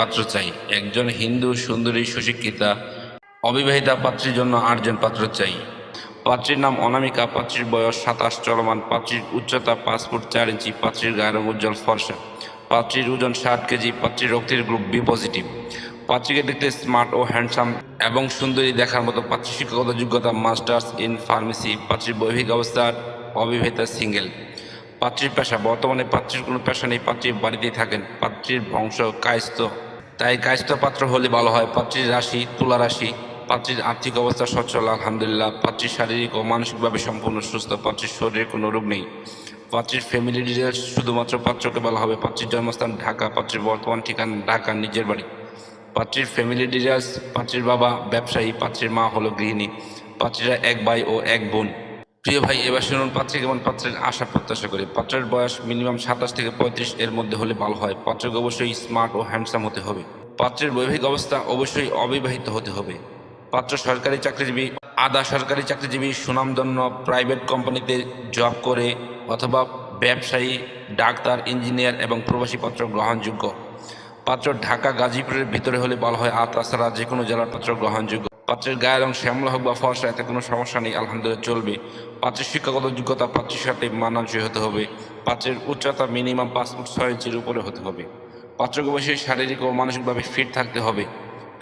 পাত্র চাই। একজন হিন্দু, সুন্দরী, সুশিক্ষিতা, অবিবাহিতা পাত্রীর জন্য আটজন পাত্র চাই। পাত্রীর নাম অনামিকা, পাত্রীর বয়স সাতাশ, চলমান, পাত্রীর উচ্চতা পাঁচ ফুট চার ইঞ্চি, পাত্রীর গায়ের উজ্জ্বল, ফর্সা। পাত্রীর ওজন ষাট কেজি, পাত্রীর রক্তের গ্রুপ বি পজিটিভ। পাত্রীকে দেখতে স্মার্ট ও হ্যান্ডসাম এবং সুন্দরী দেখার মতো পাত্রীর শিক্ষাগত যোগ্যতা মাস্টার্স ইন ফার্মেসি। পাত্রীর বৈবাহিক অবস্থা অবিবাহিতা সিঙ্গেল। পাত্রীর পেশা, বর্তমানে পাত্রীর কোনো পেশা নেই পাত্রীর বাড়িতেই থাকেন। পাত্রীর বংশ কায়স্থ। তাই কায়স্থ পাত্র হলে ভালো হয়। পাত্রীর রাশি, তুলা রাশি, পাত্রীর আর্থিক অবস্থা সচ্ছল, আলহামদুলিল্লাহ। পাত্রীর শারীরিক ও মানসিকভাবে সম্পূর্ণ সুস্থ। পাত্রীর শরীরে কোনো রোগ নেই। পাত্রীর ফ্যামিলি ডিটেলস শুধুমাত্র পাত্রকে বলা হবে। পাত্রীর জন্মস্থান ঢাকা, পাত্রীর বর্তমান ঠিকানা ঢাকা, নিজের বাড়ি। পাত্রীর ফ্যামিলি ডিটেলস পাত্রীর বাবা ব্যবসায়ী, পাত্রীর মা হলো গৃহিণী। পাত্রীরা এক ভাই ও এক বোন। প্রিয় ভাই, এবার শুনুন পাত্রী কেমন পাত্রের আশা প্রত্যাশা করি। পাত্রের বয়স মিনিমাম সাতাশ থেকে পঁয়ত্রিশ এর মধ্যে হলে ভালো হয়। পাত্রকে অবশ্যই স্মার্ট ও হ্যান্ডসাম হতে হবে। পাত্রের বৈবাহিক অবস্থা অবশ্যই অবিবাহিত হতে হবে। পাত্র সরকারি চাকরিজীবী আদা সরকারি চাকরিজীবী, সুনামধন্য প্রাইভেট কোম্পানিতে জব করে অথবা ব্যবসায়ী, ডাক্তার, ইঞ্জিনিয়ার এবং প্রবাসী পাত্র গ্রহণযোগ্য। পাত্র ঢাকা গাজীপুরের ভিতরে হলে ভালো হয়, আর তাছাড়া যে কোনো জেলার পাত্র গ্রহণযোগ্য। পাত্রের গায়ের রং শ্যামলা হোক বা ফর্সা, এতে কোনো সমস্যা নেই, আলহামদুলিল্লাহ চলবে। পাত্রের শিক্ষাগত যোগ্যতা পাত্রের সাথে মানানসই হতে হবে। পাত্রের উচ্চতা মিনিমাম পাঁচ ফুট ছয় ইঞ্চির উপরে হতে হবে। পাত্রকে বসে শারীরিক ও মানসিকভাবে ফিট থাকতে হবে।